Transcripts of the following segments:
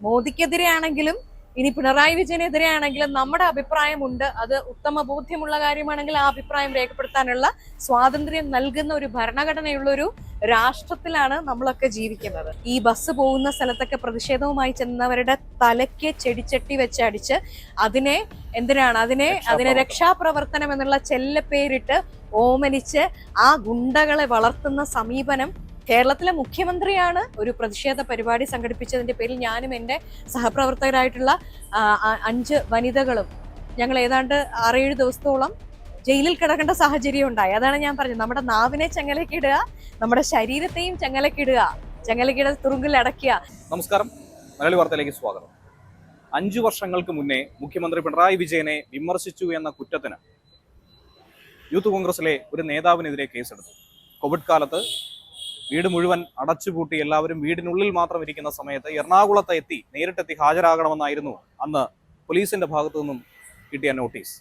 മോദിക്കെതിരെ ആണെങ്കിലും ഇനി പിണറായി വിജയനെതിരെയാണെങ്കിലും നമ്മുടെ അഭിപ്രായമുണ്ട്. അത് ഉത്തമ ബോധ്യമുള്ള കാര്യമാണെങ്കിൽ ആ അഭിപ്രായം രേഖപ്പെടുത്താനുള്ള സ്വാതന്ത്ര്യം നൽകുന്ന ഒരു ഭരണഘടനയുള്ള ഒരു രാഷ്ട്രത്തിലാണ് നമ്മളൊക്കെ ജീവിക്കുന്നത്. ഈ ബസ് പോകുന്ന സ്ഥലത്തൊക്കെ പ്രതിഷേധവുമായി ചെന്നവരുടെ തലയ്ക്ക് ചെടിച്ചട്ടി വെച്ച് അടിച്ച് അതിനെ എന്തിനാണ്? അതിനെ അതിനെ രക്ഷാപ്രവർത്തനം എന്നുള്ള ചെല്ലപ്പേരിട്ട് ഓമനിച്ച് ആ ഗുണ്ടകളെ വളർത്തുന്ന സമീപനം കേരളത്തിലെ മുഖ്യമന്ത്രിയാണ് ഒരു പ്രതിഷേധ പരിപാടി സംഘടിപ്പിച്ചതിന്റെ പേരിൽ ഞാനും എന്റെ സഹപ്രവർത്തകരായിട്ടുള്ള അഞ്ച് വനിതകളും ഞങ്ങൾ ഏതാണ്ട് ആറേഴ് ദിവസത്തോളം ജയിലിൽ കിടക്കേണ്ട സാഹചര്യം ഉണ്ടായി. അതാണ് ഞാൻ പറഞ്ഞത്. നമ്മുടെ നാവിനെ ചങ്ങലക്കിടുക നമ്മുടെ ശരീരത്തെയും ചങ്ങലക്കിടുക ചങ്ങലക്കിട തുറുങ്കിൽ അടയ്ക്കുക. നമസ്കാരം. മലയാളി വാർത്തയിലേക്ക് സ്വാഗതം. അഞ്ചു വർഷങ്ങൾക്ക് മുന്നേ മുഖ്യമന്ത്രി പിണറായി വിജയനെ വിമർശിച്ചു എന്ന കുറ്റത്തിന് യൂത്ത് കോൺഗ്രസിലെ ഒരു നേതാവിനെതിരെ കേസെടുത്തു. കോവിഡ് കാലത്ത് വീട് മുഴുവൻ അടച്ചുപൂട്ടി എല്ലാവരും വീടിനുള്ളിൽ മാത്രം ഇരിക്കുന്ന സമയത്ത് എറണാകുളത്ത് എത്തി നേരിട്ടെത്തി ഹാജരാകണമെന്നായിരുന്നു അന്ന് പോലീസിന്റെ ഭാഗത്തു നിന്നും കിട്ടിയ നോട്ടീസ്.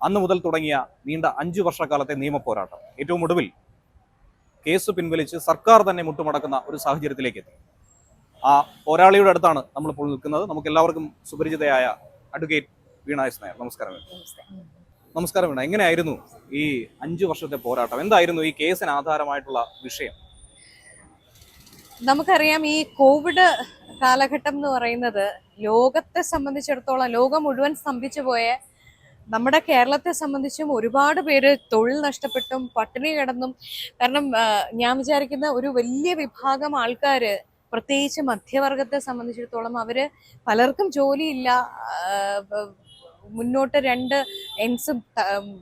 അന്ന് മുതൽ തുടങ്ങിയ നീണ്ട അഞ്ചു വർഷക്കാലത്തെ നിയമപോരാട്ടം ഏറ്റവും ഒടുവിൽ കേസ് പിൻവലിച്ച് സർക്കാർ തന്നെ മുട്ടുമടക്കുന്ന ഒരു സാഹചര്യത്തിലേക്ക് എത്തി. ആ പോരാളിയുടെ അടുത്താണ് നമ്മളിപ്പോൾ നിൽക്കുന്നത്. നമുക്ക് എല്ലാവർക്കും സുപരിചിതയായ അഡ്വക്കേറ്റ് വീണ എസ് നായർ. നമസ്കാരം. നമസ്കാരം വീണ. എങ്ങനെയായിരുന്നു ഈ അഞ്ചു വർഷത്തെ പോരാട്ടം? എന്തായിരുന്നു ഈ കേസിന് ആധാരമായിട്ടുള്ള വിഷയം? നമുക്കറിയാം ഈ കോവിഡ് കാലഘട്ടം എന്ന് പറയുന്നത് ലോകത്തെ സംബന്ധിച്ചിടത്തോളം ലോകം മുഴുവൻ സ്തംഭിച്ചു പോയ നമ്മുടെ കേരളത്തെ സംബന്ധിച്ചും ഒരുപാട് പേര് തൊഴിൽ നഷ്ടപ്പെട്ടും പട്ടിണി കിടന്നും. കാരണം ഞാൻ വിചാരിക്കുന്ന ഒരു വലിയ വിഭാഗം ആൾക്കാർ പ്രത്യേകിച്ച് മധ്യവർഗത്തെ സംബന്ധിച്ചിടത്തോളം അവർ പലർക്കും ജോലിയില്ല. മുന്നോട്ട് രണ്ട് എൻസ്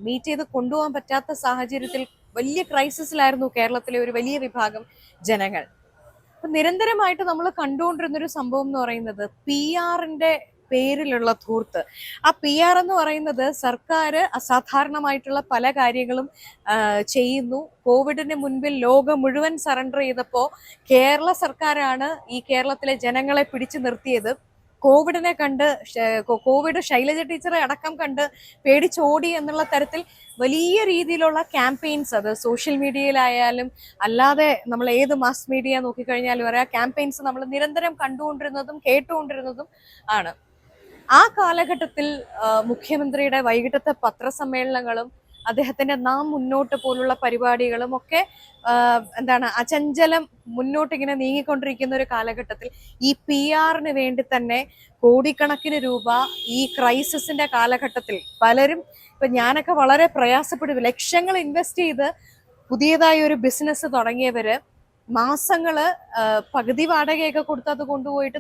മീറ്റ് ചെയ്ത് കൊണ്ടുപോകാൻ പറ്റാത്ത സാഹചര്യത്തിൽ വലിയ ക്രൈസിസിലായിരുന്നു കേരളത്തിലെ ഒരു വലിയ വിഭാഗം ജനങ്ങൾ. അപ്പൊ നിരന്തരമായിട്ട് നമ്മൾ കണ്ടുകൊണ്ടിരുന്ന ഒരു സംഭവം എന്ന് പറയുന്നത് പി ആറിന്റെ പേരിലുള്ള ധൂർത്ത്. ആ പി ആർ എന്ന് പറയുന്നത് സർക്കാർ അസാധാരണമായിട്ടുള്ള പല കാര്യങ്ങളും ചെയ്യുന്നു. കോവിഡിന് മുൻപിൽ ലോകം മുഴുവൻ സറണ്ടർ ചെയ്തപ്പോൾ കേരള സർക്കാരാണ് ഈ കേരളത്തിലെ ജനങ്ങളെ പിടിച്ചു നിർത്തിയത്. കോവിഡിനെ കണ്ട് കോവിഡ് ശൈലജ ടീച്ചറെ അടക്കം കണ്ട് പേടിച്ചോടി എന്നുള്ള തരത്തിൽ വലിയ രീതിയിലുള്ള ക്യാമ്പയിൻസ് അത് സോഷ്യൽ മീഡിയയിലായാലും അല്ലാതെ നമ്മൾ ഏത് മാസ് മീഡിയ നോക്കിക്കഴിഞ്ഞാലും അറിയാം ക്യാമ്പയിൻസ് നമ്മൾ നിരന്തരം കണ്ടുകൊണ്ടിരുന്നതും കേട്ടുകൊണ്ടിരുന്നതും ആണ്. ആ കാലഘട്ടത്തിൽ മുഖ്യമന്ത്രിയുടെ വൈകിട്ടത്തെ പത്രസമ്മേളനങ്ങളും അദ്ദേഹത്തിന്റെ നാം മുന്നോട്ട് പോലുള്ള പരിപാടികളും ഒക്കെ എന്താണ് അചഞ്ചലം മുന്നോട്ട് ഇങ്ങനെ നീങ്ങിക്കൊണ്ടിരിക്കുന്ന ഒരു കാലഘട്ടത്തിൽ ഈ പി ആറിന് വേണ്ടി തന്നെ കോടിക്കണക്കിന് രൂപ ഈ ക്രൈസിസിന്റെ കാലഘട്ടത്തിൽ പലരും ഇപ്പൊ ഞാനൊക്കെ വളരെ പ്രയാസപ്പെടും. ലക്ഷങ്ങൾ ഇൻവെസ്റ്റ് ചെയ്ത് പുതിയതായി ഒരു ബിസിനസ് തുടങ്ങിയവര് മാസങ്ങൾ പകുതി വാടകയൊക്കെ കൊടുത്ത് അത് കൊണ്ടുപോയിട്ട്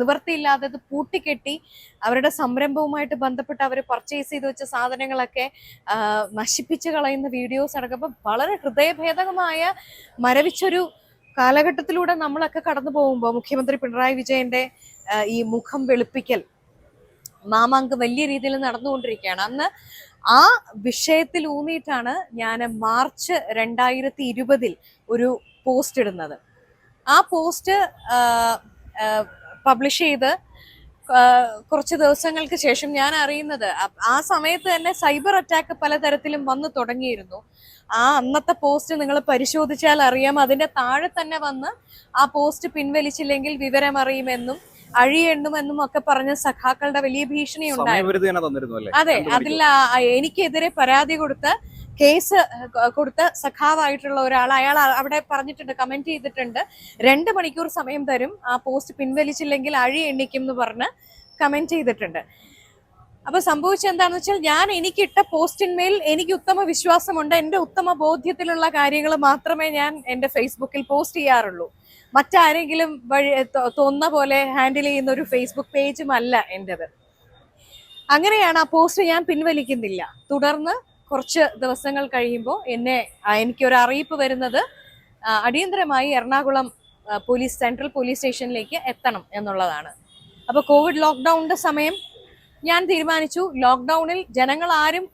നിവർത്തിയില്ലാതെ അത് പൂട്ടിക്കെട്ടി അവരുടെ സംരംഭവുമായിട്ട് ബന്ധപ്പെട്ട് അവർ പർച്ചേസ് ചെയ്ത് വെച്ച സാധനങ്ങളൊക്കെ നശിപ്പിച്ച് കളയുന്ന വീഡിയോസ് അടക്കം വളരെ ഹൃദയഭേദകമായ മരവിച്ചൊരു കാലഘട്ടത്തിലൂടെ നമ്മളൊക്കെ കടന്നു പോകുമ്പോൾ മുഖ്യമന്ത്രി പിണറായി വിജയന്റെ ഈ മുഖം വെളുപ്പിക്കൽ മാമാങ്ക് വലിയ രീതിയിൽ നടന്നുകൊണ്ടിരിക്കുകയാണ്. അന്ന് ആ വിഷയത്തിൽ ഊന്നിയിട്ടാണ് ഞാൻ മാർച്ച് രണ്ടായിരത്തി ഇരുപതിൽ ഒരു പോസ്റ്റ് ഇടുന്നത്. ആ പോസ്റ്റ് പബ്ലിഷ് ചെയ്ത് കുറച്ച് ദിവസങ്ങൾക്ക് ശേഷം ഞാൻ അറിയുന്നത് ആ സമയത്ത് തന്നെ സൈബർ അറ്റാക്ക് പലതരത്തിലും വന്ന് തുടങ്ങിയിരുന്നു. ആ അന്നത്തെ പോസ്റ്റ് നിങ്ങൾ പരിശോധിച്ചാൽ അറിയാം അതിന്റെ താഴെ തന്നെ വന്ന് ആ പോസ്റ്റ് പിൻവലിച്ചില്ലെങ്കിൽ വിവരം അറിയുമെന്നും അഴിയെണ്ണുമെന്നും ഒക്കെ പറഞ്ഞ സഖാക്കളുടെ വലിയ ഭീഷണി ഉണ്ടായിരുന്നു. അതെ അതിൽ എനിക്കെതിരെ പരാതി കൊടുത്ത കേസ് കൊടുത്ത സഖാവായിട്ടുള്ള ഒരാൾ അയാൾ അവിടെ പറഞ്ഞിട്ടുണ്ട് കമന്റ് ചെയ്തിട്ടുണ്ട്. രണ്ട് മണിക്കൂർ സമയം തരും. ആ പോസ്റ്റ് പിൻവലിച്ചില്ലെങ്കിൽ അഴി എണ്ണിക്കും എന്ന് പറഞ്ഞ് കമന്റ് ചെയ്തിട്ടുണ്ട്. അപ്പൊ സംഭവിച്ചത് വെച്ചാൽ ഞാൻ എനിക്കിട്ട പോസ്റ്റിന്മേൽ എനിക്ക് ഉത്തമ വിശ്വാസമുണ്ട്. എന്റെ ഉത്തമ ബോധ്യത്തിലുള്ള കാര്യങ്ങൾ മാത്രമേ ഞാൻ എന്റെ ഫേസ്ബുക്കിൽ പോസ്റ്റ് ചെയ്യാറുള്ളൂ. മറ്റാരെങ്കിലും വഴി തോന്ന പോലെ ഹാൻഡിൽ ചെയ്യുന്ന ഒരു ഫേസ്ബുക്ക് പേജും അല്ല എന്റെത് അങ്ങനെയാണ് ആ പോസ്റ്റ് ഞാൻ പിൻവലിക്കുന്നില്ല. തുടർന്ന് കുറച്ച് ദിവസങ്ങൾ കഴിയുമ്പോൾ എന്നെ എനിക്കൊരു അറിയിപ്പ് വരുന്നത് അടിയന്തരമായി എറണാകുളം പോലീസ് സെൻട്രൽ പോലീസ് സ്റ്റേഷനിലേക്ക് എത്തണം എന്നുള്ളതാണ്. അപ്പോൾ കോവിഡ് ലോക്ക്ഡൗണിന്റെ സമയം ഞാൻ തീരുമാനിച്ചു. ലോക്ക്ഡൗണിൽ ജനങ്ങൾ ആരും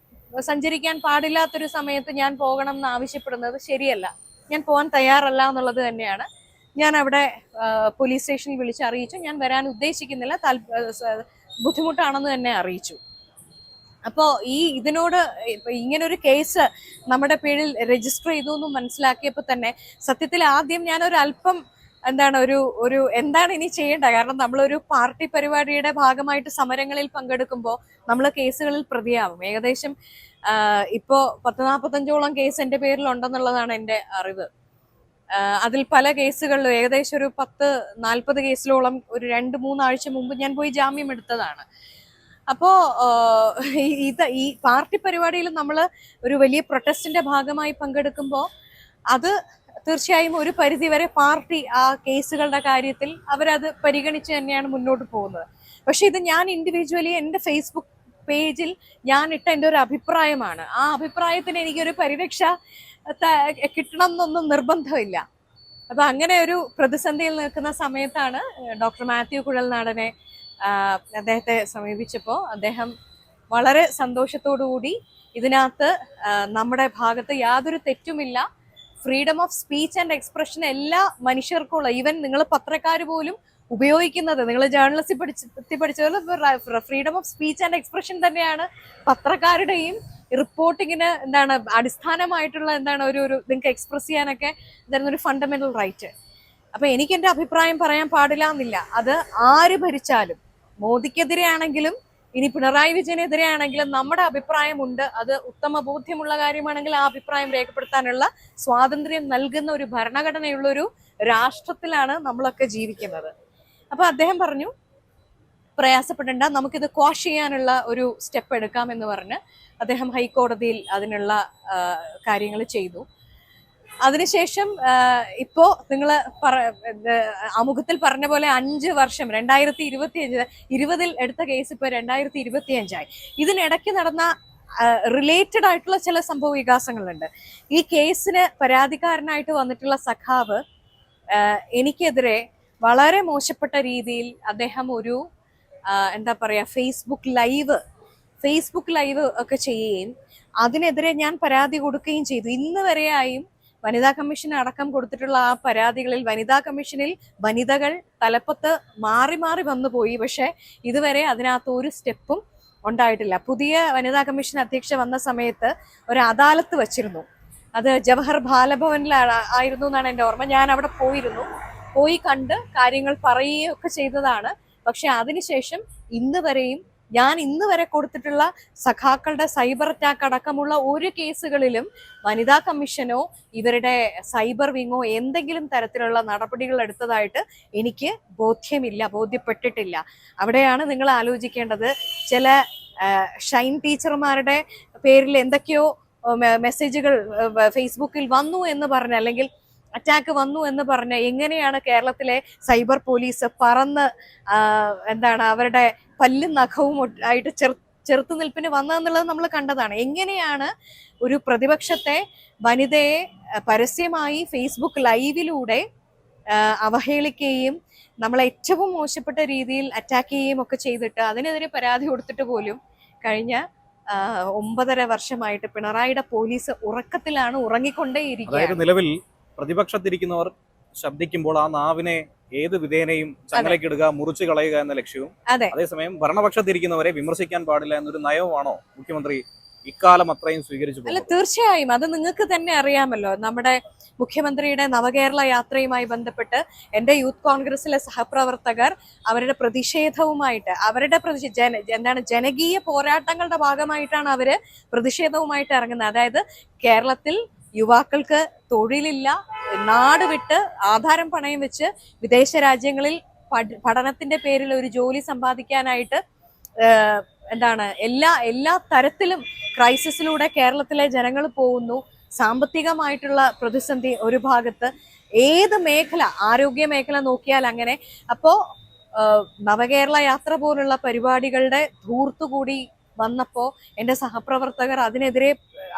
സഞ്ചരിക്കാൻ പാടില്ലാത്തൊരു സമയത്ത് ഞാൻ പോകണം എന്ന് ആവശ്യപ്പെടുന്നത് ശരിയല്ല. ഞാൻ പോകാൻ തയ്യാറല്ല എന്നുള്ളത് തന്നെയാണ്. ഞാൻ അവിടെ പോലീസ് സ്റ്റേഷനിൽ വിളിച്ച് അറിയിച്ചു ഞാൻ വരാൻ ഉദ്ദേശിക്കുന്നില്ല. ബുദ്ധിമുട്ടാണെന്ന് തന്നെ അറിയിച്ചു. അപ്പോൾ ഈ ഇതിനോട് ഇപ്പൊ ഒരു കേസ് നമ്മുടെ പേരിൽ രജിസ്റ്റർ ചെയ്തു എന്ന് മനസ്സിലാക്കിയപ്പോൾ തന്നെ സത്യത്തിൽ ആദ്യം ഞാനൊരു അല്പം എന്താണ് ഒരു ഒരു എന്താണ് ഇനി ചെയ്യേണ്ടത്? കാരണം നമ്മളൊരു പാർട്ടി പരിപാടിയുടെ ഭാഗമായിട്ട് സമരങ്ങളിൽ പങ്കെടുക്കുമ്പോൾ നമ്മൾ കേസുകളിൽ പ്രതിയാവും. ഏകദേശം ഇപ്പോൾ ഇപ്പോ പത്ത് നാൽപ്പത്തഞ്ചോളം കേസ് എന്റെ പേരിൽ ഉണ്ടെന്നുള്ളതാണ് എന്റെ അറിവ്. അതിൽ പല കേസുകളിലും ഏകദേശം ഒരു പത്ത് നാൽപ്പത് കേസിലോളം ഒരു രണ്ട് മൂന്നാഴ്ച മുമ്പ് ഞാൻ പോയി ജാമ്യം എടുത്തതാണ്. അപ്പോ ഇത് ഈ പാർട്ടി പരിപാടിയിൽ നമ്മൾ ഒരു വലിയ പ്രൊട്ടസ്റ്റിന്റെ ഭാഗമായി പങ്കെടുക്കുമ്പോൾ അത് തീർച്ചയായും ഒരു പരിധിവരെ പാർട്ടി ആ കേസുകളുടെ കാര്യത്തിൽ അവരത് പരിഗണിച്ച് തന്നെയാണ് മുന്നോട്ട് പോകുന്നത്. പക്ഷെ ഇത് ഞാൻ ഇൻഡിവിജ്വലി എന്റെ ഫേസ്ബുക്ക് പേജിൽ ഞാൻ ഇട്ട എന്റെ ഒരു അഭിപ്രായമാണ്. ആ അഭിപ്രായത്തിന് എനിക്കൊരു പരിരക്ഷ കിട്ടണം എന്നൊന്നും നിർബന്ധമില്ല. അപ്പൊ അങ്ങനെ ഒരു പ്രതിസന്ധിയിൽ നിൽക്കുന്ന സമയത്താണ് ഡോക്ടർ മാത്യു കുഴൽനാടനെ അദ്ദേഹത്തെ സമീപിച്ചപ്പോൾ അദ്ദേഹം വളരെ കൂടി ഇതിനകത്ത് നമ്മുടെ ഭാഗത്ത് യാതൊരു തെറ്റുമില്ല. Freedom of speech and expression എല്ലാ മനുഷ്യർക്കുള്ള ഈവൻ നിങ്ങൾ പത്രക്കാർ പോലും ഉപയോഗിക്കുന്നത് നിങ്ങൾ ജേർണലിസ്റ്റ് പഠിച്ച് പഠിച്ചതുപോലെ freedom of speech and expression തന്നെയാണ് പത്രക്കാരുടെയും റിപ്പോർട്ടിങ്ങിന് എന്താണ് അടിസ്ഥാനമായിട്ടുള്ള എന്താണ് ഒരു ഒരു നിങ്ങൾക്ക് എക്സ്പ്രസ് ചെയ്യാനൊക്കെ എന്തായിരുന്നു ഒരു ഫണ്ടമെന്റൽ റൈറ്റ് അപ്പൊ എനിക്ക് അഭിപ്രായം പറയാൻ പാടില്ല എന്നില്ല. അത് ആര് ഭരിച്ചാലും മോദിക്കെതിരെ ആണെങ്കിലും ഇനി പിണറായി വിജയനെതിരെയാണെങ്കിലും നമ്മുടെ അഭിപ്രായമുണ്ട്. അത് ഉത്തമ ബോധ്യമുള്ള കാര്യമാണെങ്കിൽ ആ അഭിപ്രായം രേഖപ്പെടുത്താനുള്ള സ്വാതന്ത്ര്യം നൽകുന്ന ഒരു ഭരണഘടനയുള്ള ഒരു രാഷ്ട്രത്തിലാണ് നമ്മളൊക്കെ ജീവിക്കുന്നത്. അപ്പൊ അദ്ദേഹം പറഞ്ഞു പ്രയാസപ്പെടേണ്ട നമുക്കിത് ക്വാഷ് ചെയ്യാനുള്ള ഒരു സ്റ്റെപ്പ് എടുക്കാം എന്ന് പറഞ്ഞ് അദ്ദേഹം ഹൈക്കോടതിയിൽ അതിനുള്ള കാര്യങ്ങൾ ചെയ്തു. അതിനുശേഷം ഇപ്പോ നിങ്ങൾ ആമുഖത്തിൽ പറഞ്ഞ പോലെ അഞ്ച് വർഷം രണ്ടായിരത്തി ഇരുപത്തി അഞ്ച് ഇരുപതിൽ എടുത്ത കേസ് ഇപ്പൊ രണ്ടായിരത്തി ഇരുപത്തി അഞ്ചായി ഇതിനിടയ്ക്ക് നടന്ന റിലേറ്റഡ് ആയിട്ടുള്ള ചില സംഭവ വികാസങ്ങളുണ്ട്. ഈ കേസിന് പരാതിക്കാരനായിട്ട് വന്നിട്ടുള്ള സഖാവ് എനിക്കെതിരെ വളരെ മോശപ്പെട്ട രീതിയിൽ അദ്ദേഹം ഒരു എന്താ പറയുക ഫേസ്ബുക്ക് ലൈവ് ഫേസ്ബുക്ക് ലൈവ് ഒക്കെ ചെയ്യുകയും അതിനെതിരെ ഞാൻ പരാതി കൊടുക്കുകയും ചെയ്തു. ഇന്ന് വരെയായും വനിതാ കമ്മീഷൻ അടക്കം കൊടുത്തിട്ടുള്ള ആ പരാതികളിൽ വനിതാ കമ്മീഷനിൽ വനിതകൾ തലപ്പത്ത് മാറി മാറി വന്നു പോയി. പക്ഷെ ഇതുവരെ അതിനകത്ത് ഒരു സ്റ്റെപ്പും ഉണ്ടായിട്ടില്ല. പുതിയ വനിതാ കമ്മീഷൻ അധ്യക്ഷ വന്ന സമയത്ത് ഒരു അദാലത്ത് വച്ചിരുന്നു. അത് ജവഹർ ബാലഭവനിലാണ് ആയിരുന്നു എന്നാണ് എന്റെ ഓർമ്മ. ഞാൻ അവിടെ പോയിരുന്നു. പോയി കണ്ട് കാര്യങ്ങൾ പറയുകയൊക്കെ ചെയ്തതാണ്. പക്ഷെ അതിനുശേഷം ഇന്ന് വരെയും ഞാൻ ഇന്ന് വരെ കൊടുത്തിട്ടുള്ള സഖാക്കളുടെ സൈബർ അറ്റാക്ക് അടക്കമുള്ള ഒരു കേസുകളിലും വനിതാ കമ്മീഷനോ ഇവരുടെ സൈബർ വിങ്ങോ എന്തെങ്കിലും തരത്തിലുള്ള നടപടികൾ എടുത്തതായിട്ട് എനിക്ക് ബോധ്യമില്ല ബോധ്യപ്പെട്ടിട്ടില്ല. അവിടെയാണ് നിങ്ങൾ ആലോചിക്കേണ്ടത്. ചില ഷൈൻ ടീച്ചർമാരുടെ പേരിൽ എന്തൊക്കെയോ മെസ്സേജുകൾ ഫേസ്ബുക്കിൽ വന്നു എന്ന് പറഞ്ഞ് അല്ലെങ്കിൽ അറ്റാക്ക് വന്നു എന്ന് പറഞ്ഞ് എങ്ങനെയാണ് കേരളത്തിലെ സൈബർ പോലീസ് പറന്ന് എന്താണ് അവരുടെ പല്ലും നഖവും ആയിട്ട് ചെറു ചെറുത്തുനിൽപ്പിന് വന്നതെന്നുള്ളത് നമ്മൾ കണ്ടതാണ്. എങ്ങനെയാണ് ഒരു പ്രതിപക്ഷത്തെ വനിതയെ പരസ്യമായി ഫേസ്ബുക്ക് ലൈവിലൂടെ അവഹേളിക്കുകയും നമ്മളെ ഏറ്റവും മോശപ്പെട്ട രീതിയിൽ അറ്റാക്ക് ചെയ്യുകയും ഒക്കെ ചെയ്തിട്ട് അതിനെതിരെ പരാതി കൊടുത്തിട്ട് പോലും കഴിഞ്ഞ ഒമ്പതര വർഷമായിട്ട് പിണറായിയുടെ പോലീസ് ഉറക്കത്തിലാണ് ഉറങ്ങിക്കൊണ്ടേയിരിക്കുന്നത് നിലവിൽ പ്രതിപക്ഷത്തിരിക്കുന്നവർ ശബ്ദിക്കുമ്പോൾ ആ നാവിനെ ഏത് വിധേനയും ചങ്ങലക്കിടുക മുറിച്ചു കളയുക എന്ന ലക്ഷ്യവും. അതെ. അതേസമയം ഭരണപക്ഷത്തിരിക്കുന്നവരെ വിമർശിക്കാൻ പാടില്ല എന്നൊരു നയവുമാണോ മുഖ്യമന്ത്രി ഇക്കാലം അത്രയും സ്വീകരിച്ചു അല്ല തീർച്ചയായും. അത് നിങ്ങൾക്ക് തന്നെ അറിയാമല്ലോ. നമ്മുടെ മുഖ്യമന്ത്രിയുടെ നവകേരള യാത്രയുമായി ബന്ധപ്പെട്ട് എന്റെ യൂത്ത് കോൺഗ്രസിലെ സഹപ്രവർത്തകർ അവരുടെ പ്രതിഷേധവുമായിട്ട് അവരുടെ ജന എന്താണ് ജനകീയ പോരാട്ടങ്ങളുടെ ഭാഗമായിട്ടാണ് അവർ പ്രതിഷേധവുമായിട്ട് ഇറങ്ങുന്നത്. അതായത് കേരളത്തിൽ യുവാക്കൾക്ക് തൊഴിലില്ല നാട് വിട്ട് ആധാരം പണയം വെച്ച് വിദേശ രാജ്യങ്ങളിൽ പഠനത്തിന്റെ പേരിൽ ഒരു ജോലി സമ്പാദിക്കാനായിട്ട് എന്താണ് എല്ലാ എല്ലാ തരത്തിലും ക്രൈസിസിലൂടെ കേരളത്തിലെ ജനങ്ങൾ പോകുന്നു. സാമ്പത്തികമായിട്ടുള്ള പ്രതിസന്ധി ഒരു ഭാഗത്ത്. ഏത് മേഖല ആരോഗ്യ മേഖല നോക്കിയാൽ അങ്ങനെ. അപ്പോ നവകേരള യാത്ര പോലുള്ള പരിപാടികളുടെ ധൂർത്തുകൂടി വന്നപ്പോൾ എന്റെ സഹപ്രവർത്തകർ അതിനെതിരെ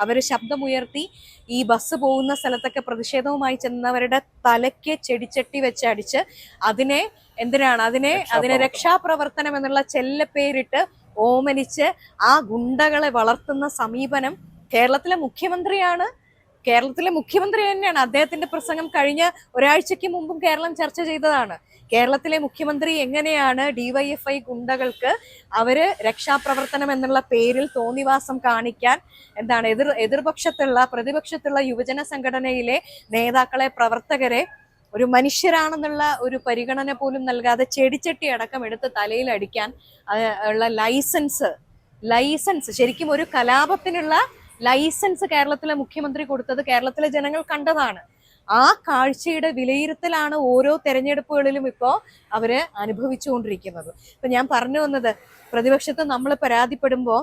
അവർ ശബ്ദമുയർത്തി ഈ ബസ് പോകുന്ന സ്ഥലത്തൊക്കെ പ്രതിഷേധവുമായി ചെന്നവരുടെ തലയ്ക്ക് ചെടിച്ചട്ടി വെച്ച് അടിച്ച് അതിനെ എന്തിനാണ് അതിനെ അതിനെ രക്ഷാപ്രവർത്തനം. എന്നുള്ള ചെല്ലപ്പേരിട്ട് ഓമനിച്ച് ആ ഗുണ്ടകളെ വളർത്തുന്ന സമീപനം കേരളത്തിലെ മുഖ്യമന്ത്രിയാണ്. കേരളത്തിലെ മുഖ്യമന്ത്രി തന്നെയാണ്. അദ്ദേഹത്തിന്റെ പ്രസംഗം കഴിഞ്ഞ ഒരാഴ്ചക്ക് മുമ്പും കേരളം ചർച്ച ചെയ്തതാണ്. കേരളത്തിലെ മുഖ്യമന്ത്രി എങ്ങനെയാണ് ഡിവൈഎഫ്ഐ ഗുണ്ടകൾക്ക് അവർ രക്ഷാപ്രവർത്തനം എന്നുള്ള പേരിൽ തോന്നിവാസം കാണിക്കാൻ എന്താണ് എതിർ എതിർപക്ഷത്തുള്ള പ്രതിപക്ഷത്തുള്ള യുവജന സംഘടനയിലെ നേതാക്കളെ പ്രവർത്തകരെ ഒരു മനുഷ്യരാണെന്നുള്ള ഒരു പരിഗണന പോലും നൽകാതെ ചെടിച്ചട്ടി അടക്കം എടുത്ത് തലയിൽ അടിക്കാൻ ഉള്ള ലൈസൻസ് ലൈസൻസ് ശരിക്കും ഒരു കലാപത്തിനുള്ള ലൈസൻസ് കേരളത്തിലെ മുഖ്യമന്ത്രി കൊടുത്തത് കേരളത്തിലെ ജനങ്ങൾ കണ്ടതാണ്. ആ കാഴ്ചയുടെ വിലയിരുത്തലാണ് ഓരോ തെരഞ്ഞെടുപ്പുകളിലും ഇപ്പോൾ അവർ അനുഭവിച്ചുകൊണ്ടിരിക്കുന്നത്. ഇപ്പൊ ഞാൻ പറഞ്ഞു വന്നത് പ്രതിപക്ഷത്ത് നമ്മൾ പരാതിപ്പെടുമ്പോൾ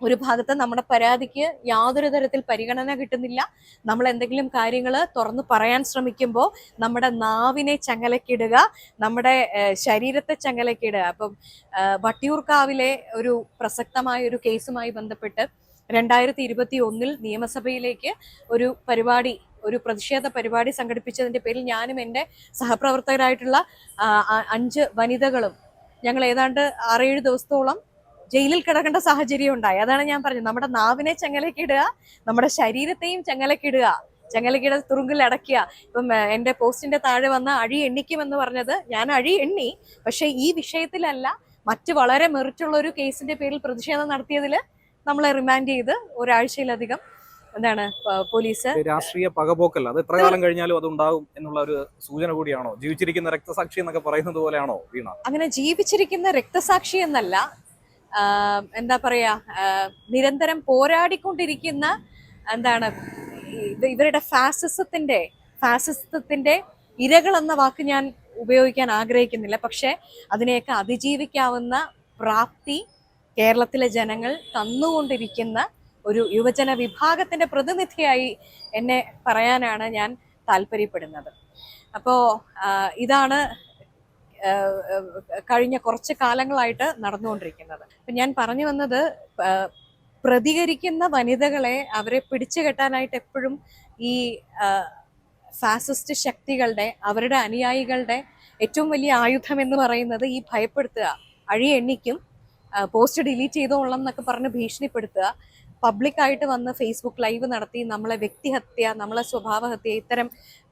ഒരു ഭാഗത്ത് നമ്മുടെ പരാതിക്ക് യാതൊരു തരത്തിൽ പരിഗണന കിട്ടുന്നില്ല. നമ്മൾ എന്തെങ്കിലും കാര്യങ്ങൾ തുറന്നു പറയാൻ ശ്രമിക്കുമ്പോൾ നമ്മുടെ നാവിനെ ചങ്ങലക്കിടുക നമ്മുടെ ശരീരത്തെ ചങ്ങലക്കിടുക. അപ്പം വട്ടിയൂർക്കാവിലെ ഒരു പ്രസക്തമായ ഒരു കേസുമായി ബന്ധപ്പെട്ട് രണ്ടായിരത്തി ഇരുപത്തി ഒന്നിൽ നിയമസഭയിലേക്ക് ഒരു പരിപാടി ഒരു പ്രതിഷേധ പരിപാടി സംഘടിപ്പിച്ചതിന്റെ പേരിൽ ഞാനും എന്റെ സഹപ്രവർത്തകരായിട്ടുള്ള അഞ്ച് വനിതകളും ഞങ്ങൾ ഏതാണ്ട് ആറേഴ് ദിവസത്തോളം ജയിലിൽ കിടക്കേണ്ട സാഹചര്യം ഉണ്ടായി. അതാണ് ഞാൻ പറഞ്ഞത്. നമ്മുടെ നാവിനെ ചങ്ങലക്കിടുക നമ്മുടെ ശരീരത്തെയും ചങ്ങലക്കിടുക ചങ്ങലക്കിട തുറുങ്കിൽ അടയ്ക്കുക. ഇപ്പം എന്റെ പോസ്റ്റിന്റെ താഴെ വന്ന അഴി എണ്ണിക്കുമെന്ന് പറഞ്ഞത് ഞാൻ അഴി എണ്ണി. പക്ഷേ ഈ വിഷയത്തിലല്ല മറ്റ് വളരെ മെറിറ്റുള്ള ഒരു കേസിന്റെ പേരിൽ പ്രതിഷേധം നടത്തിയതിൽ നമ്മളെ റിമാൻഡ് ചെയ്ത് ഒരാഴ്ചയിലധികം എന്താണ്? പോലീസ്? രാഷ്ട്രീയ പകപോക്കല്ല. അത് എത്ര കാലം കഴിഞ്ഞാലും അത് ഉണ്ടാകും എന്നുള്ള ഒരു സൂചന കൂടിയാണോ? ജീവിച്ചിരിക്കുന്ന രക്തസാക്ഷി എന്നൊക്കെ പറയുന്നത് പോലെയാണോ വീണ? അങ്ങനെ ജീവിച്ചിരിക്കുന്ന രക്തസാക്ഷി എന്നല്ല എന്താ പറയാ നിരന്തരം പോരാടിക്കൊണ്ടിരിക്കുന്ന എന്താണ് ഇവരുടെ ഫാസിസത്തിന്റെ ഫാസിസത്തിന്റെ ഇരകൾ എന്ന വാക്ക് ഞാൻ ഉപയോഗിക്കാൻ ആഗ്രഹിക്കുന്നില്ല. പക്ഷെ അതിനെയൊക്കെ അതിജീവിക്കാവുന്ന പ്രാപ്തി കേരളത്തിലെ ജനങ്ങൾ തന്നുകൊണ്ടിരിക്കുന്ന ഒരു യുവജന വിഭാഗത്തിന്റെ പ്രതിനിധിയായി എന്നെ പറയാനാണ് ഞാൻ താല്പര്യപ്പെടുന്നത്. അപ്പോൾ ഇതാണ് കഴിഞ്ഞ കുറച്ച് കാലങ്ങളായിട്ട് നടന്നുകൊണ്ടിരിക്കുന്നത്. അപ്പം ഞാൻ പറഞ്ഞു വന്നത് പ്രതികരിക്കുന്ന വനിതകളെ അവരെ പിടിച്ചു കെട്ടാനായിട്ട് എപ്പോഴും ഈ ഫാസിസ്റ്റ് ശക്തികളുടെ അവരുടെ അനുയായികളുടെ ഏറ്റവും വലിയ ആയുധം എന്ന് പറയുന്നത് ഈ ഭയപ്പെടുത്തുക അഴിയെണ്ണിക്കും പോസ്റ്റ് ഡിലീറ്റ് ചെയ്തോളാം എന്നൊക്കെ പറഞ്ഞ് ഭീഷണിപ്പെടുത്തുക പബ്ലിക്കായിട്ട് വന്ന് ഫേസ്ബുക്ക് ലൈവ് നടത്തി നമ്മളെ വ്യക്തിഹത്യ നമ്മളെ സ്വഭാവഹത്യ ഇത്തരം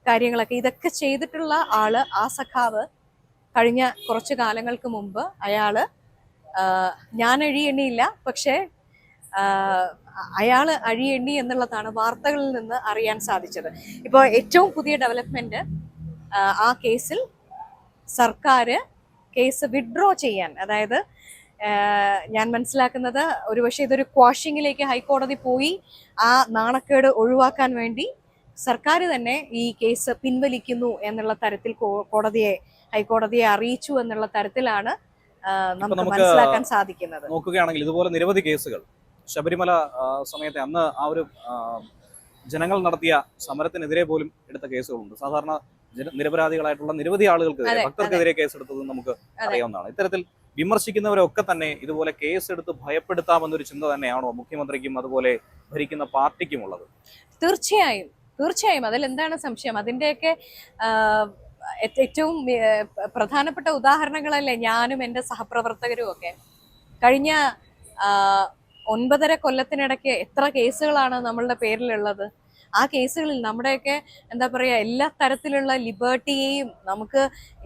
കാര്യങ്ങളൊക്കെ ഇതൊക്കെ ചെയ്തിട്ടുള്ള ആൾ ആ സഖാവ് കഴിഞ്ഞ കുറച്ച് കാലങ്ങൾക്ക് മുമ്പ് അയാൾ ഞാൻ അഴിയെണ്ണിയില്ല പക്ഷേ അയാൾ അഴിയെണ്ണി എന്നുള്ളതാണ് വാർത്തകളിൽ നിന്ന് അറിയാൻ സാധിച്ചത്. ഇപ്പോൾ ഏറ്റവും പുതിയ ഡെവലപ്മെന്റ് ആ കേസിൽ സർക്കാർ കേസ് വിഡ്രോ ചെയ്യാൻ അതായത് ഞാൻ മനസ്സിലാക്കുന്നത് ഒരുപക്ഷെ ഇതൊരു ക്വാഷിങ്ങിലേക്ക് ഹൈക്കോടതി പോയി ആ നാണക്കേട് ഒഴിവാക്കാൻ വേണ്ടി സർക്കാർ തന്നെ ഈ കേസ് പിൻവലിക്കുന്നു എന്നുള്ള തരത്തിൽ കോടതിയെ ഹൈക്കോടതിയെ അറിയിച്ചു എന്നുള്ള തരത്തിലാണ് നമുക്ക് മനസ്സിലാക്കാൻ സാധിക്കുന്നത്. നോക്കുകയാണെങ്കിൽ ഇതുപോലെ നിരവധി കേസുകൾ. ശബരിമല സമയത്തെ അന്ന് ആ ഒരു ജനങ്ങൾ നടത്തിയ സമരത്തിനെതിരെ പോലും എടുത്ത കേസുകളുണ്ട്. സാധാരണ നിരപരാധികളായിട്ടുള്ള നിരവധി ആളുകൾക്ക് ഭക്തർക്കെതിരെ കേസെടുത്തത് നമുക്ക്. അറിയാവുന്നതാണ്. ഇത്തരത്തിൽ വിമർശിക്കുന്നവരൊക്കെ തന്നെ ഇതുപോലെ കേസെടുത്ത് ഭയപ്പെടുത്താമെന്നൊരു ചിന്ത തന്നെയാണോ മുഖ്യമന്ത്രിക്കും അതുപോലെ ഭരിക്കുന്ന പാർട്ടിക്കും ഉള്ളത് തീർച്ചയായും. തീർച്ചയായും. അതിൽ എന്താണ് സംശയം? അതിന്റെയൊക്കെ ഏറ്റവും പ്രധാനപ്പെട്ട ഉദാഹരണങ്ങളല്ലേ ഞാനും എന്റെ സഹപ്രവർത്തകരും ഒക്കെ. കഴിഞ്ഞ ഒൻപതര കൊല്ലത്തിനിടയ്ക്ക് എത്ര കേസുകളാണ് നമ്മളുടെ പേരിലുള്ളത്? ആ കേസുകളിൽ നമ്മുടെയൊക്കെ എന്താ പറയുക എല്ലാ തരത്തിലുള്ള ലിബേർട്ടിയെയും നമുക്ക്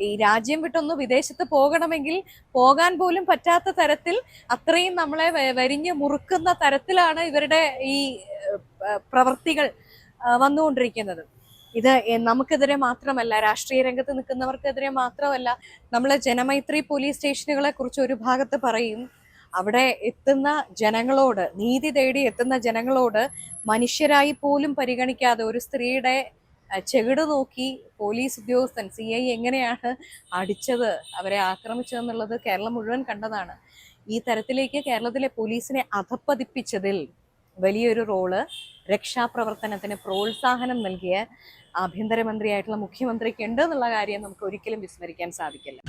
ഈ രാജ്യം വിട്ടൊന്ന് വിദേശത്ത് പോകണമെങ്കിൽ പോകാൻ പോലും പറ്റാത്ത തരത്തിൽ അത്രയും നമ്മളെ വരിഞ്ഞ് മുറുക്കുന്ന തരത്തിലാണ് ഇവരുടെ ഈ പ്രവൃത്തികൾ വന്നുകൊണ്ടിരിക്കുന്നത്. ഇത് നമുക്കെതിരെ മാത്രമല്ല രാഷ്ട്രീയ രംഗത്ത് നിൽക്കുന്നവർക്കെതിരെ മാത്രമല്ല നമ്മളെ ജനമൈത്രി പോലീസ് സ്റ്റേഷനുകളെ കുറിച്ച് ഒരു ഭാഗത്ത് പറയും. അവിടെ എത്തുന്ന ജനങ്ങളോട് നീതി തേടി എത്തുന്ന ജനങ്ങളോട് മനുഷ്യരായി പോലും പരിഗണിക്കാതെ ഒരു സ്ത്രീയുടെ ചെകിട് നോക്കി പോലീസ് ഉദ്യോഗസ്ഥൻ സി ഐ എങ്ങനെയാണ് അടിച്ചത് അവരെ ആക്രമിച്ചതെന്നുള്ളത് കേരളം മുഴുവൻ കണ്ടതാണ്. ഈ തരത്തിലേക്ക് കേരളത്തിലെ പോലീസിനെ അധപ്പതിപ്പിച്ചതിൽ വലിയൊരു റോൾ രക്ഷാപ്രവർത്തനത്തിന് പ്രോത്സാഹനം നൽകിയ ആഭ്യന്തരമന്ത്രിയായിട്ടുള്ള മുഖ്യമന്ത്രിക്ക് ഉണ്ട് എന്നുള്ള കാര്യം നമുക്ക് ഒരിക്കലും വിസ്മരിക്കാൻ സാധിക്കില്ല.